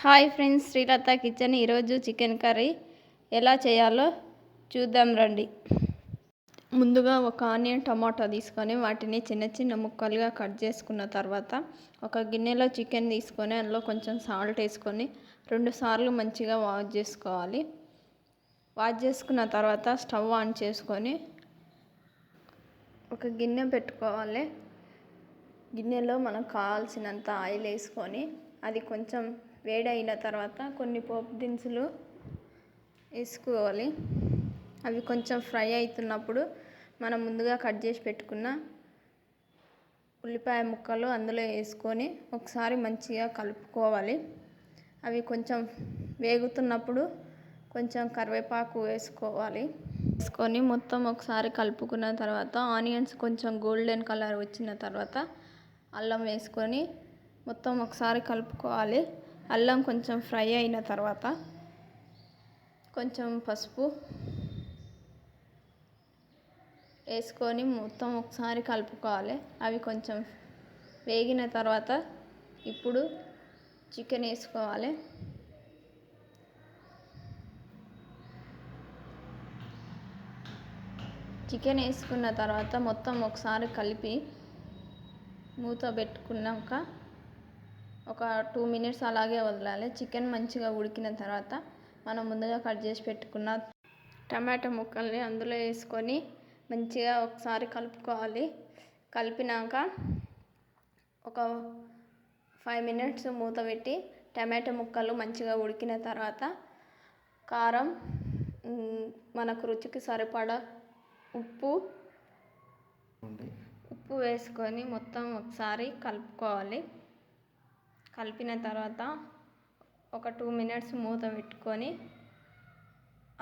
Hi friends Srilatha kitchen ఈరోజు chicken curry ఎలా చేయాలో చూద్దాం రండి. ముందుగా ఒక ఆనియన్ టమాటా తీసుకొని వాటిని చిన్న చిన్న ముక్కలుగా కట్ చేసుకున్న తర్వాత ఒక గిన్నెలో చికెన్ తీసుకొని అందులో కొంచెం సాల్ట్ వేసుకొని రెండు సార్లు మంచిగా వాష్ చేసుకోవాలి. వాష్ చేసుకున్న తర్వాత స్టవ్ ఆన్ చేసుకొని ఒక గిన్నె పెట్టుకోవాలి. గిన్నెలో మనకు కావాల్సినంత ఆయిల్ వేసుకొని అది కొంచెం వేడైన తర్వాత కొన్ని పోపు దినుసులు వేసుకోవాలి. అవి కొంచెం ఫ్రై అవుతున్నప్పుడు మనం ముందుగా కట్ చేసి పెట్టుకున్న ఉల్లిపాయ ముక్కలు అందులో వేసుకొని ఒకసారి మంచిగా కలుపుకోవాలి. అవి కొంచెం వేగుతున్నప్పుడు కొంచెం కరివేపాకు వేసుకోవాలి. వేసుకొని మొత్తం ఒకసారి కలుపుకున్న తర్వాత ఆనియన్స్ కొంచెం గోల్డెన్ కలర్ వచ్చిన తర్వాత అల్లం వేసుకొని మొత్తం ఒకసారి కలుపుకోవాలి. అల్లం కొంచెం ఫ్రై అయిన తర్వాత కొంచెం పసుపు వేసుకొని మొత్తం ఒకసారి కలుపుకోవాలి. అవి కొంచెం వేగిన తర్వాత ఇప్పుడు చికెన్ వేసుకోవాలి. చికెన్ వేసుకున్న తర్వాత మొత్తం ఒకసారి కలిపి మూత పెట్టుకున్నాక ఒక టూ మినిట్స్ అలాగే వదలాలి. చికెన్ మంచిగా ఉడికిన తర్వాత మనం ముందుగా కట్ చేసి పెట్టుకున్న టమాటా ముక్కల్ని అందులో వేసుకొని మంచిగా ఒకసారి కలుపుకోవాలి. కలిపినాక ఒక ఫైవ్ మినిట్స్ మూత పెట్టి టమాటా ముక్కలు మంచిగా ఉడికిన తర్వాత కారం మనకు రుచికి సరిపడా ఉప్పు ఉప్పు వేసుకొని మొత్తం ఒకసారి కలుపుకోవాలి. కలిపిన తర్వాత ఒక టూ మినిట్స్ మూత పెట్టుకొని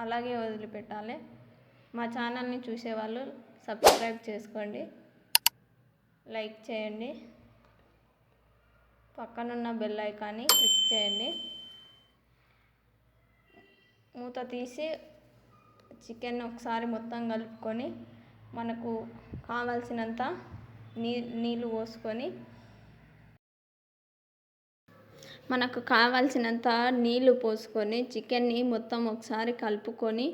అలాగే వదిలిపెట్టాలి. మా ఛానల్ని చూసేవాళ్ళు సబ్స్క్రైబ్ చేసుకోండి. లైక్ చేయండి. పక్కనున్న బెల్ ఐకాన్ని క్లిక్ చేయండి. మూత తీసి చికెన్ ఒకసారి మొత్తం కలుపుకొని మనకు కావాల్సినంత నీ నీళ్ళు పోసుకొని మనకు కావాల్సినంత నీళ్ళు పోసుకొని చికెన్ని మొత్తం ఒకసారి కలుపుకొని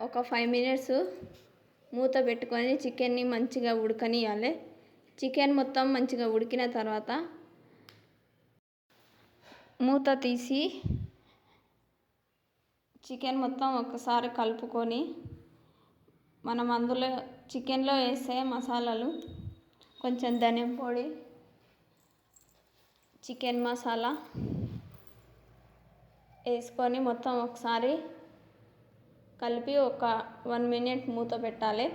ఒక ఫైవ్ మినిట్స్ మూత పెట్టుకొని చికెన్ని మంచిగా ఉడకనియాలి చికెన్ మొత్తం మంచిగా ఉడికిన తర్వాత మూత తీసి చికెన్ మొత్తం ఒకసారి కలుపుకొని మనం అందులో చికెన్లో వేసే మసాలాలు కొంచెం ధనియం పొడి చికెన్ మసాలా వేసుకొని మొత్తం ఒకసారి కలిపి ఒక వన్ మినిట్ మూత పెట్టాలి.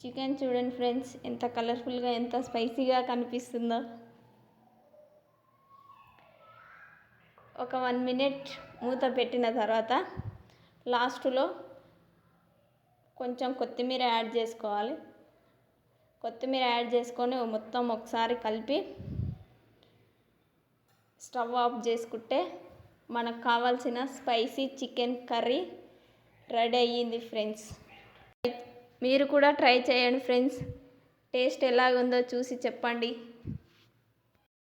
చికెన్ చూడండి ఫ్రెండ్స్ ఎంత కలర్ఫుల్గా ఎంత స్పైసీగా కనిపిస్తుందో. ఒక వన్ మినిట్ మూత పెట్టిన తర్వాత లాస్ట్లో కొంచెం కొత్తిమీర యాడ్ చేసుకోవాలి. కొత్తిమీర యాడ్ చేసుకొని మొత్తం ఒకసారి కలిపి స్టవ్ ఆఫ్ చేసుకుంటే మనకు కావాల్సిన స్పైసీ చికెన్ కర్రీ రెడీ అయ్యింది ఫ్రెండ్స్. మీరు కూడా ట్రై చేయండి ఫ్రెండ్స్. టేస్ట్ ఎలాగుందో చూసి చెప్పండి.